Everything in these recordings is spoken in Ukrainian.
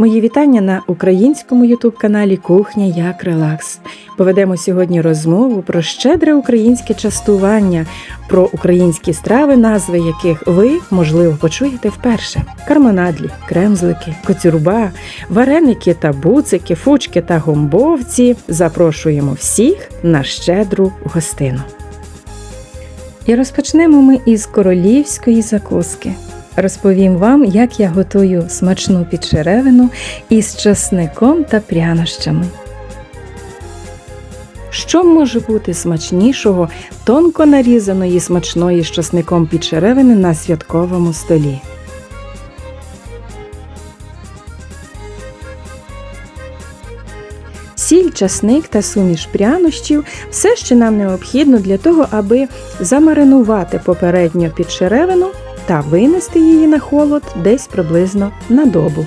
Мої вітання на українському ютуб-каналі Кухня як Релакс. Поведемо сьогодні розмову про щедре українське частування, про українські страви, назви яких ви, можливо, почуєте вперше: карманадлі, кремзлики, коцюрба, вареники та буцики, фучки та гомбовці. Запрошуємо всіх на щедру гостину. І розпочнемо ми із королівської закуски. Розповім вам, як я готую смачну підчеревину із часником та прянощами. Що може бути смачнішого тонко нарізаної смачної з часником підчеревини на святковому столі? Сіль, часник та суміш прянощів все, що нам необхідно для того, аби замаринувати попередньо підчеревину та винести її на холод десь приблизно на добу.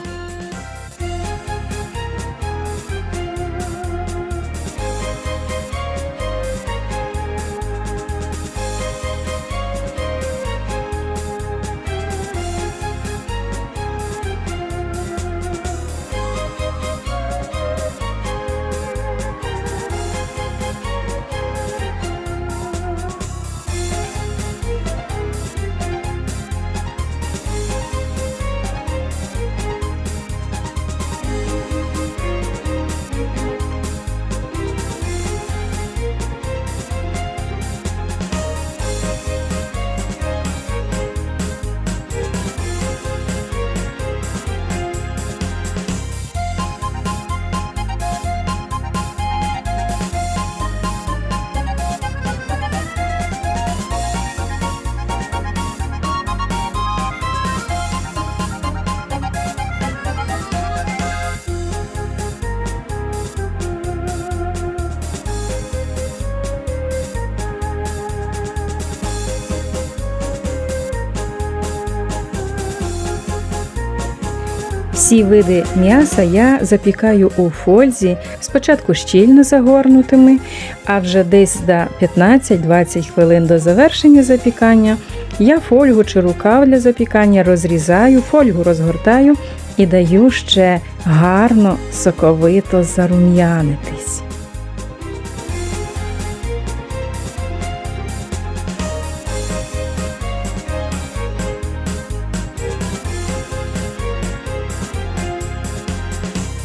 Всі види м'яса я запікаю у фользі, спочатку щільно загорнутими, а вже десь за 15-20 хвилин до завершення запікання я фольгу чи рукав для запікання розрізаю, фольгу розгортаю і даю ще гарно соковито зарум'янитись.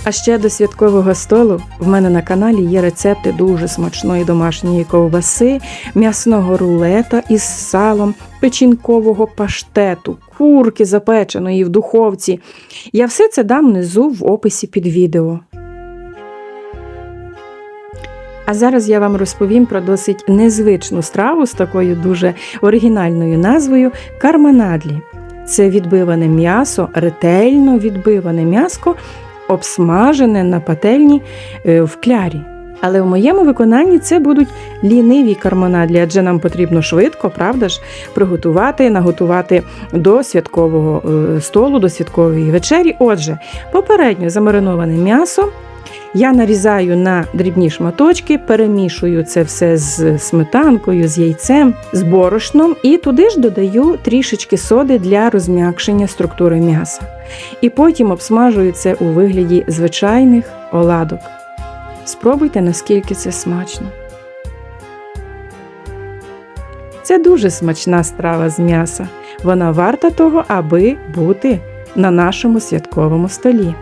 А ще до святкового столу в мене на каналі є рецепти дуже смачної домашньої ковбаси, м'ясного рулета із салом, печінкового паштету, курки запеченої в духовці. Я все це дам внизу в описі під відео. А зараз я вам розповім про досить незвичну страву з такою дуже оригінальною назвою карманадлі. Це відбиване м'ясо, ретельно відбиване м'ясо, обсмажене на пательні е, в клярі. Але в моєму виконанні це будуть ліниві кармонадлі, адже нам потрібно швидко, правда ж, приготувати, наготувати до святкового е, столу, до святкової вечері. Отже, попередньо замариноване м'ясо. Я нарізаю на дрібні шматочки, перемішую це все з сметанкою, з яйцем, з борошном і туди ж додаю трішечки соди для розм'якшення структури м'яса. І потім обсмажую це у вигляді звичайних оладок. Спробуйте, наскільки це смачно. Це дуже смачна страва з м'яса. Вона варта того, аби бути на нашому святковому столі.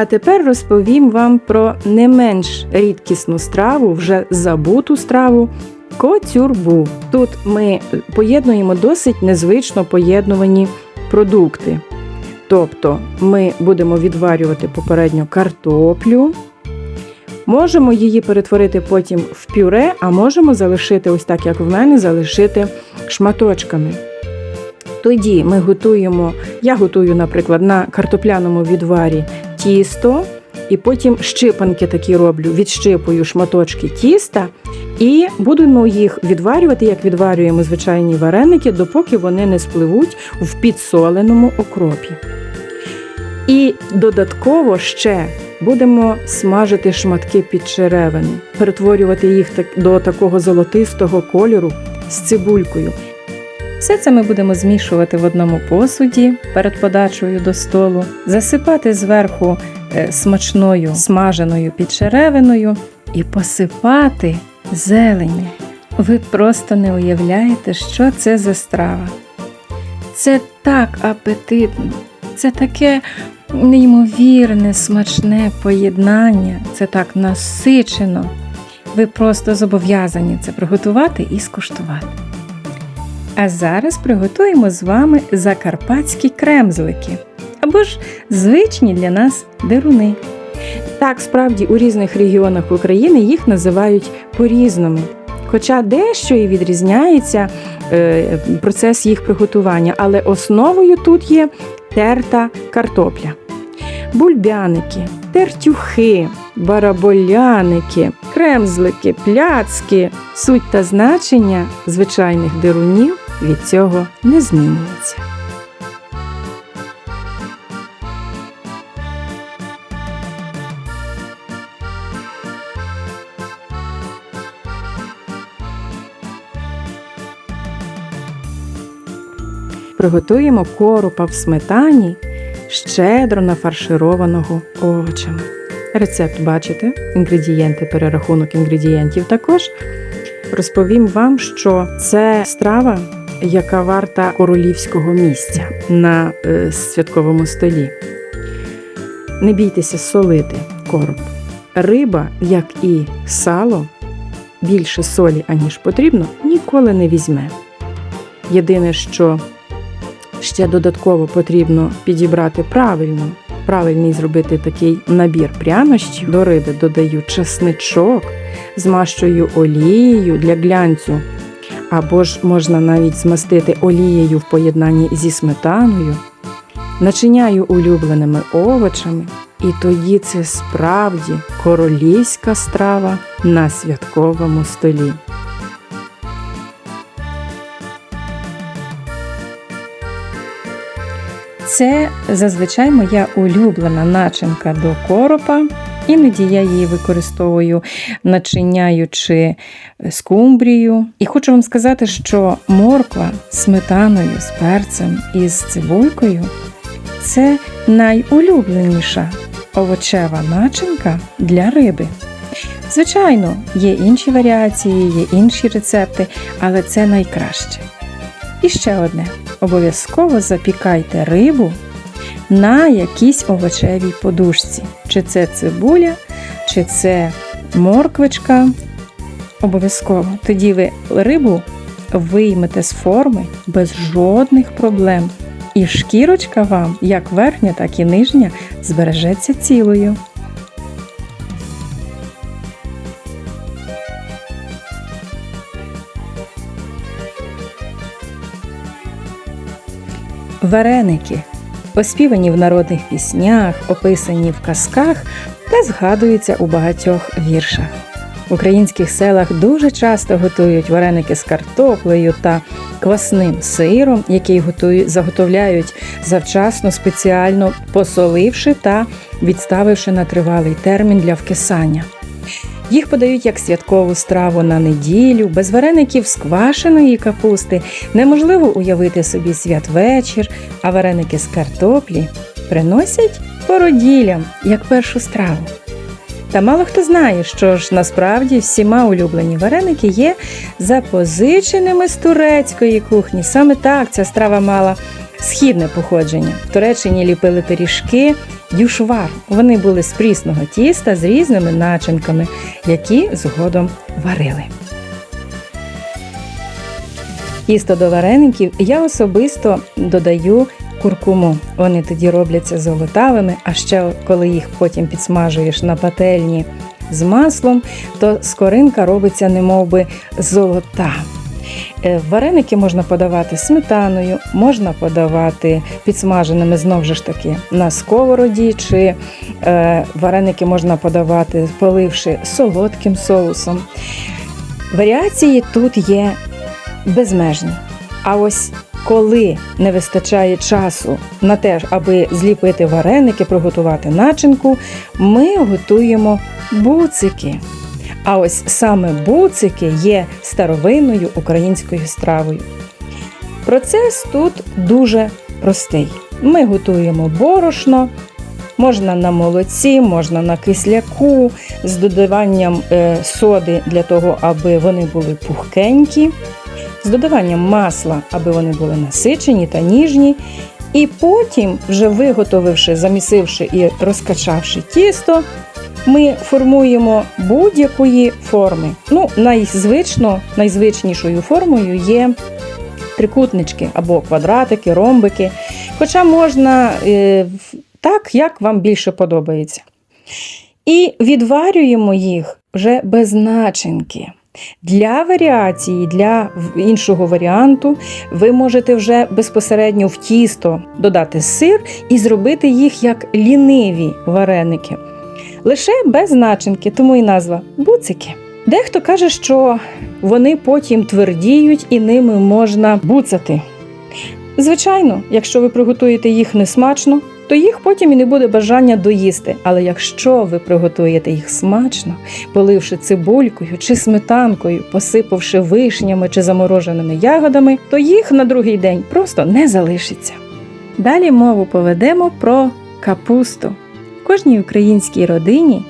А тепер розповім вам про не менш рідкісну страву, вже забуту страву. Коцюрбу. Тут ми поєднуємо досить незвично поєднувані продукти. Тобто ми будемо відварювати попередньо картоплю, можемо її перетворити потім в пюре, а можемо залишити, ось так як в мене, залишити шматочками. Тоді ми готуємо, я готую, наприклад, на картопляному відварі тісто, і потім щипанки такі роблю, відщипую шматочки тіста, і будемо їх відварювати, як відварюємо звичайні вареники, допоки вони не спливуть в підсоленому окропі. І додатково ще будемо смажити шматки під черевини, перетворювати їх до такого золотистого кольору з цибулькою. Все це ми будемо змішувати в одному посуді перед подачею до столу, засипати зверху е, смачною смаженою підчеревиною і посипати зеленню. Ви просто не уявляєте, що це за страва. Це так апетитно, це таке неймовірне, смачне поєднання, це так насичено. Ви просто зобов'язані це приготувати і скуштувати. А зараз приготуємо з вами закарпатські кремзлики або ж звичні для нас деруни. Так, справді у різних регіонах України їх називають по-різному. Хоча дещо і відрізняється е, процес їх приготування, але основою тут є терта картопля. Бульбяники, тертюхи, бараболяники, кремзлики, пляцки, суть та значення звичайних дерунів від цього не змінюється. Приготуємо коропа в сметані, щедро нафаршированого овочами. Рецепт бачите, інгредієнти, перерахунок інгредієнтів також. Розповім вам, що це страва, яка варта королівського місця на е, святковому столі. Не бійтеся солити короб. Риба, як і сало, більше солі, аніж потрібно, ніколи не візьме. Єдине, що ще додатково потрібно підібрати правильно, правильний зробити такий набір прянощів. До риби додаю чесничок, змащую олією для глянцю. Або ж можна навіть змастити олією в поєднанні зі сметаною, начиняю улюбленими овочами, і тоді це справді королівська страва на святковому столі. Це зазвичай моя улюблена начинка до коропа. Іноді я її використовую, начиняючи скумбрію. І хочу вам сказати, що морква з сметаною, з перцем і з цибулькою це найулюбленіша овочева начинка для риби. Звичайно, є інші варіації, є інші рецепти, але це найкраще. І ще одне: обов'язково запікайте рибу на якійсь овочевій подушці. Чи це цибуля, чи це морквичка. Обов'язково. Тоді ви рибу виймете з форми без жодних проблем. І шкірочка вам, як верхня, так і нижня, збережеться цілою. Вареники оспівані в народних піснях, описані в казках та згадуються у багатьох віршах. В українських селах дуже часто готують вареники з картоплею та квасним сиром, який готують, заготовляють завчасно, спеціально посоливши та відставивши на тривалий термін для вкисання. Їх подають як святкову страву на неділю, без вареників з квашеної капусти. Неможливо уявити собі святвечір, а вареники з картоплі приносять породілям як першу страву. Та мало хто знає, що ж насправді всіма улюблені вареники є запозиченими з турецької кухні. Саме так ця страва мала східне походження. В Туреччині ліпили пиріжки дюшвар. Вони були з прісного тіста з різними начинками, які згодом варили. Тісто до вареників я особисто додаю куркуму. Вони тоді робляться золотавими, а ще коли їх потім підсмажуєш на пательні з маслом, то скоринка робиться немовби золота. Е, Вареники можна подавати сметаною, можна подавати підсмаженими знову ж таки на сковороді, чи е, вареники можна подавати, поливши солодким соусом. Варіації тут є безмежні. А ось коли не вистачає часу на те, аби зліпити вареники, приготувати начинку, ми готуємо буцики. А ось саме буцики є старовинною українською стравою. Процес тут дуже простий. Ми готуємо борошно, можна на молоці, можна на кисляку, з додаванням е, соди для того, аби вони були пухкенькі, з додаванням масла, аби вони були насичені та ніжні. І потім, вже виготовивши, замісивши і розкачавши тісто, ми формуємо будь-якої форми. Ну, найзвично, найзвичнішою формою є трикутнички або квадратики, ромбики. Хоча можна е, так, як вам більше подобається. І відварюємо їх вже без начинки. Для варіації, для іншого варіанту, ви можете вже безпосередньо в тісто додати сир і зробити їх як ліниві вареники. Лише без начинки, тому і назва буцики. Дехто каже, що вони потім твердіють і ними можна буцати. Звичайно, якщо ви приготуєте їх несмачно, то їх потім і не буде бажання доїсти. Але якщо ви приготуєте їх смачно, поливши цибулькою чи сметанкою, посипавши вишнями чи замороженими ягодами, то їх на другий день просто не залишиться. Далі мову поведемо про капусту. Кожній українській родині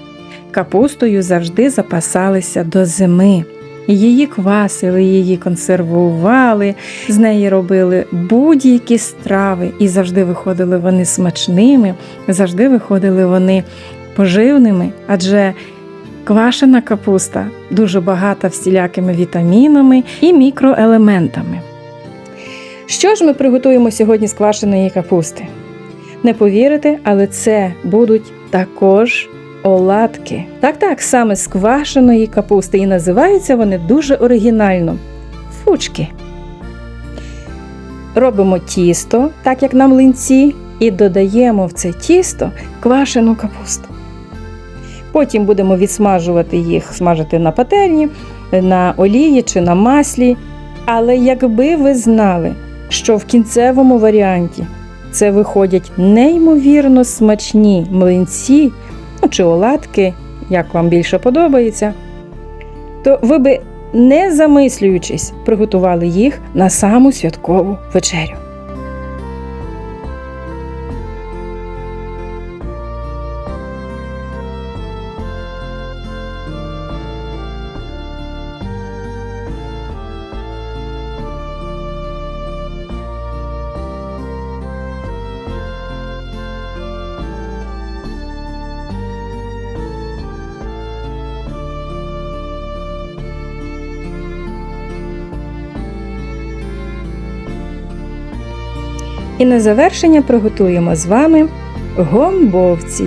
капустою завжди запасалися до зими. Її квасили, її консервували, з неї робили будь-які страви, і завжди виходили вони смачними, завжди виходили вони поживними, адже квашена капуста дуже багата всілякими вітамінами і мікроелементами. Що ж ми приготуємо сьогодні з квашеної капусти? Не повірите, але це будуть також оладки. Так, так, саме з квашеної капусти, і називаються вони дуже оригінально фучки. Робимо тісто, так як на млинці, і додаємо в це тісто квашену капусту. Потім будемо відсмажувати їх, смажити на пательні, на олії чи на маслі. Але якби ви знали, що в кінцевому варіанті це виходять неймовірно смачні млинці ну, чи оладки, як вам більше подобається, то ви би, не замислюючись, приготували їх на саму святкову вечерю. І на завершення приготуємо з вами гомбовці.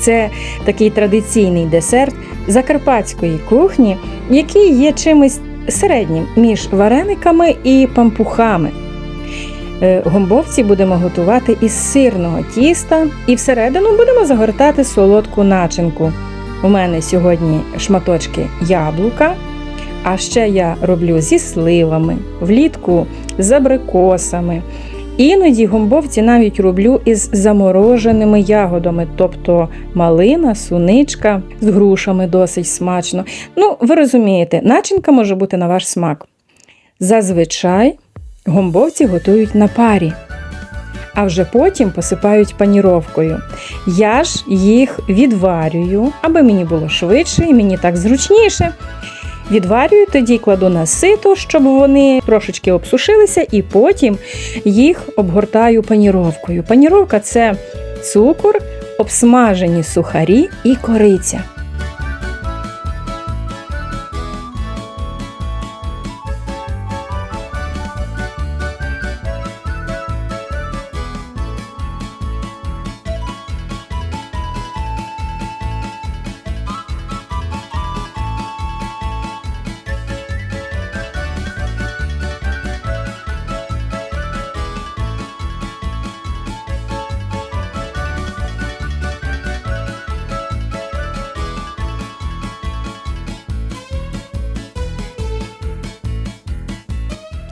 Це такий традиційний десерт закарпатської кухні, який є чимось середнім між варениками і пампухами. Е, Гомбовці будемо готувати із сирного тіста і всередину будемо загортати солодку начинку. У мене сьогодні шматочки яблука, а ще я роблю зі сливами, влітку з абрикосами. Іноді гомбовці навіть роблю із замороженими ягодами, тобто малина, суничка з грушами досить смачно. Ну, ви розумієте, начинка може бути на ваш смак. Зазвичай гомбовці готують на парі, а вже потім посипають паніровкою. Я ж їх відварюю, аби мені було швидше і мені так зручніше. Відварюю, тоді кладу на сито, щоб вони трошечки обсушилися, і потім їх обгортаю паніровкою. Паніровка це цукор, обсмажені сухарі і кориця.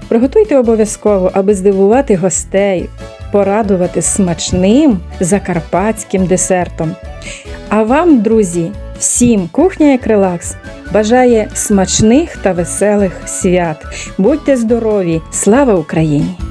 Приготуйте обов'язково, аби здивувати гостей, порадувати смачним закарпатським десертом. А вам, друзі, всім кухня як релакс бажає смачних та веселих свят. Будьте здорові! Слава Україні!